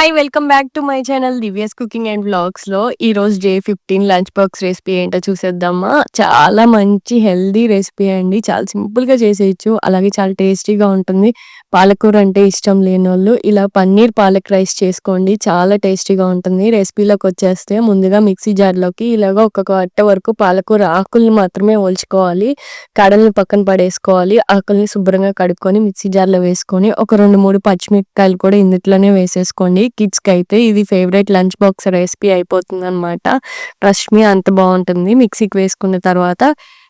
Hi welcome back to my channel Divya's cooking and బ్లాగ్స్లో. ఈ రోజు day fifteen lunch box recipe ఏంటో చూసేద్దామా? చాలా మంచి హెల్దీ రెసిపీ అండి. చాలా సింపుల్గా చేసేయచ్చు. అలాగే చాలా టేస్టీగా ఉంటుంది. పాలకూర అంటే ఇష్టం లేని వాళ్ళు ఇలా పన్నీర్ పాలక్ రైస్ చేసుకోండి. చాలా టేస్టీగా ఉంటుంది. రెసిపీలోకి వచ్చేస్తే ముందుగా మిక్సీ జార్లోకి ఇలాగ ఒక కట్ట వరకు పాలకూర ఆకుల్ని మాత్రమే ఒలుచుకోవాలి. కడల్ని పక్కన పడేసుకోవాలి. ఆకుల్ని శుభ్రంగా కడుక్కొని మిక్సీ జార్లో వేసుకొని ఒక రెండు మూడు పచ్చిమిరపకాయలు కూడా ఇందులోనే వేసేసుకోండి. కిడ్స్కి అయితే ఇది ఫేవరెట్ లంచ్ బాక్స్ రెసిపీ అయిపోతుంది అనమాట ట్రస్ట్ మీ అంత బాగుంటుంది. మిక్సీకి వేసుకున్న తర్వాత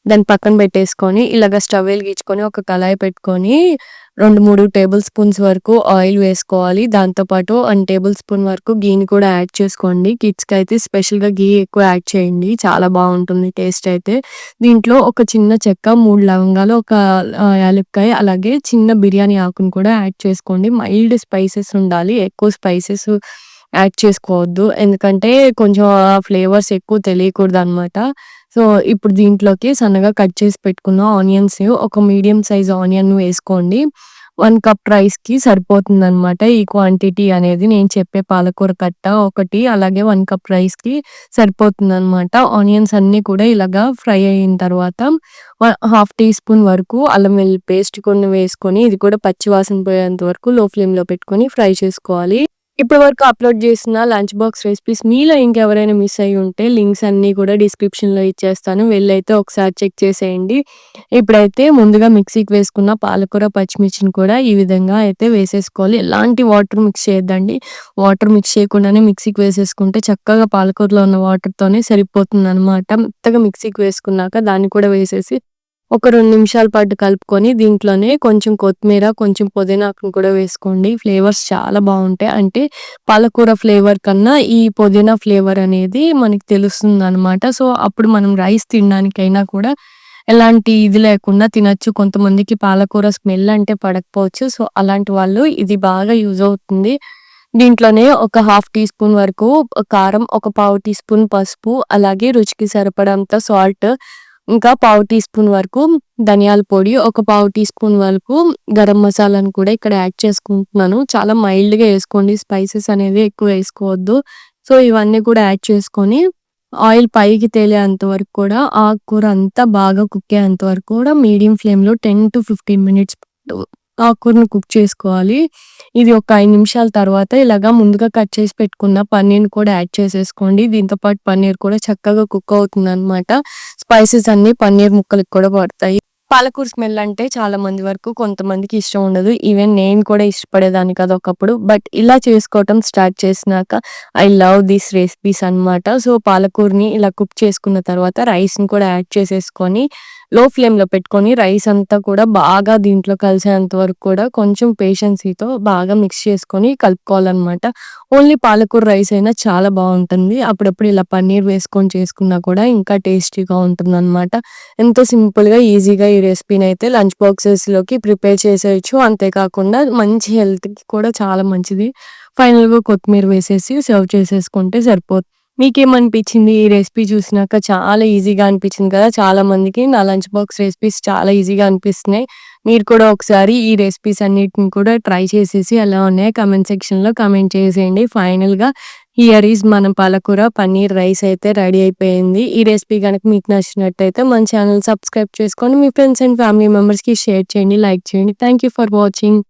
దాన్ని పక్కన పెట్టేసుకొని ఇలాగ స్టవ్ వెలిగించుకొని ఒక కళాయి పెట్టుకొని రెండు మూడు టేబుల్ స్పూన్స్ వరకు ఆయిల్ వేసుకోవాలి. దాంతో పాటు వన్ టేబుల్ స్పూన్ వరకు గీని కూడా యాడ్ చేసుకోండి. కిడ్స్కి అయితే స్పెషల్గా గీ ఎక్కువ యాడ్ చేయండి. చాలా బాగుంటుంది టేస్ట్ అయితే. దీంట్లో ఒక చిన్న చెక్క మూడు లవంగాలు ఒక యాలక్కాయ అలాగే చిన్న బిర్యానీ ఆకును కూడా యాడ్ చేసుకోండి. మైల్డ్ స్పైసెస్ ఉండాలి. ఎక్కువ స్పైసెస్ యాడ్ చేసుకోవద్దు. ఎందుకంటే కొంచెం ఫ్లేవర్స్ ఎక్కువ తెలియకూడదు అనమాట సో ఇప్పుడు దీంట్లోకి సన్నగా కట్ చేసి పెట్టుకున్న ఆనియన్స్ ఒక మీడియం సైజ్ ఆనియన్ వేసుకోండి. వన్ కప్ రైస్కి సరిపోతుంది అనమాట ఈ క్వాంటిటీ అనేది. నేను చెప్పే పాలకూర కట్ట ఒకటి అలాగే వన్ కప్ రైస్కి సరిపోతుంది అనమాట ఆనియన్స్ అన్నీ కూడా ఇలాగా ఫ్రై అయిన తర్వాత హాఫ్ టీ స్పూన్ వరకు అల్లం వెల్లుల్లి పేస్ట్ కొన్ని వేసుకొని ఇది కూడా పచ్చివాసన పోయేంత వరకు లో ఫ్లేమ్లో పెట్టుకొని ఫ్రై చేసుకోవాలి. ఇప్పటి వరకు అప్లోడ్ చేసిన లంచ్ బాక్స్ రెసిపీస్ మీలో ఇంకెవరైనా మిస్ అయ్యి ఉంటే లింక్స్ అన్నీ కూడా డిస్క్రిప్షన్లో ఇచ్చేస్తాను. వెళ్ళైతే ఒకసారి చెక్ చేసేయండి. ఇప్పుడైతే ముందుగా మిక్సీకి వేసుకున్న పాలకూర పచ్చిమిర్చిని కూడా ఈ విధంగా అయితే వేసేసుకోవాలి. ఎలాంటి వాటర్ మిక్స్ చేయొద్దండి. వాటర్ మిక్స్ చేయకుండానే మిక్సీకి వేసేసుకుంటే చక్కగా పాలకూరలో ఉన్న వాటర్తోనే సరిపోతుంది అనమాట మెత్తగా మిక్సీకి వేసుకున్నాక దాన్ని కూడా వేసేసి ఒక రెండు నిమిషాల పాటు కలుపుకొని దీంట్లోనే కొంచెం కొత్తిమీర కొంచెం పుదీనాకును కూడా వేసుకోండి. ఫ్లేవర్స్ చాలా బాగుంటాయి. అంటే పాలకూర ఫ్లేవర్ కన్నా ఈ పుదీనా ఫ్లేవర్ అనేది మనకి తెలుస్తుంది అనమాట సో అప్పుడు మనం రైస్ తినడానికైనా కూడా ఎలాంటి ఇది లేకుండా తినచ్చు. కొంతమందికి పాలకూర స్మెల్ అంటే పడకపోవచ్చు. సో అలాంటి వాళ్ళు ఇది బాగా యూజ్ అవుతుంది. దీంట్లోనే ఒక హాఫ్ టీ స్పూన్ వరకు కారం ఒక పావు టీ స్పూన్ పసుపు అలాగే రుచికి సరిపడంత సాల్ట్ ఇంకా పావు టీ స్పూన్ వరకు ధనియాల పొడి ఒక పావు టీ స్పూన్ వరకు గరం మసాలాను కూడా ఇక్కడ యాడ్ చేసుకుంటున్నాను. చాలా మైల్డ్గా వేసుకోండి స్పైసెస్ అనేది ఎక్కువ వేసుకోవద్దు. సో ఇవన్నీ కూడా యాడ్ చేసుకొని ఆయిల్ పైకి తేలేంత వరకు కూడా ఆకుకూర అంతా బాగా కుక్ అయ్యేంత వరకు కూడా మీడియం ఫ్లేమ్లో టెన్ టు ఫిఫ్టీన్ మినిట్స్ ఆకుకూరను కుక్ చేసుకోవాలి. ఇది ఒక ఐదు నిమిషాల తర్వాత ఇలాగా ముందుగా కట్ చేసి పెట్టుకున్న పన్నీర్ కూడా యాడ్ చేసేసుకోండి. దీంతో పాటు పన్నీర్ కూడా చక్కగా కుక్ అవుతుంది అనమాట స్పైసెస్ అన్ని పన్నీర్ ముక్కలకు కూడా పడతాయి. పాలకూర స్మెల్ అంటే చాలా మంది వరకు కొంతమందికి ఇష్టం ఉండదు. ఈవెన్ నేను కూడా ఇష్టపడేదాన్ని కదా ఒకప్పుడు. బట్ ఇలా చేసుకోవటం స్టార్ట్ చేసినాక ఐ లవ్ దిస్ రెసిపీస్ అన్నమాట. సో పాలకూరని ఇలా కుక్ చేసుకున్న తర్వాత రైస్ని కూడా యాడ్ చేసేసుకొని లో ఫ్లేమ్లో పెట్టుకొని రైస్ అంతా కూడా బాగా దీంట్లో కలిసేంత వరకు కూడా కొంచెం పేషెన్సీతో బాగా మిక్స్ చేసుకొని కలుపుకోవాలన్నమాట. ఓన్లీ పాలకూర రైస్ అయినా చాలా బాగుంటుంది. అప్పుడప్పుడు ఇలా పన్నీర్ వేసుకొని చేసుకున్నా కూడా ఇంకా టేస్టీగా ఉంటుంది అనమాట ఎంతో సింపుల్గా ఈజీగా ఈ రెసిపీని అయితే లంచ్ బాక్సెస్లోకి ప్రిపేర్ చేసేయచ్చు. అంతేకాకుండా మంచి హెల్త్కి కూడా చాలా మంచిది. ఫైనల్గా కొత్తిమీర వేసేసి సర్వ్ చేసేసుకుంటే సరిపోతుంది. మీకేమనిపించింది ఈ రెసిపీ చూసినాక? చాలా ఈజీగా అనిపించింది కదా. చాలా మందికి నా లంచ్ బాక్స్ రెసిపీస్ చాలా ఈజీగా అనిపిస్తున్నాయి. మీరు కూడా ఒకసారి ఈ రెసిపీస్ అన్నిటిని కూడా ట్రై చేసేసి ఎలా ఉన్నాయో కమెంట్ సెక్షన్లో కమెంట్ చేసేయండి. ఫైనల్గా హియర్ ఈజ్ మన పాలకూర పన్నీర్ రైస్ అయితే రెడీ అయిపోయింది. ఈ రెసిపీ కనుక మీకు నచ్చినట్టయితే మన ఛానల్ సబ్స్క్రైబ్ చేసుకొని మీ ఫ్రెండ్స్ అండ్ ఫ్యామిలీ మెంబర్స్కి షేర్ చేయండి లైక్ చేయండి. Thank you for watching.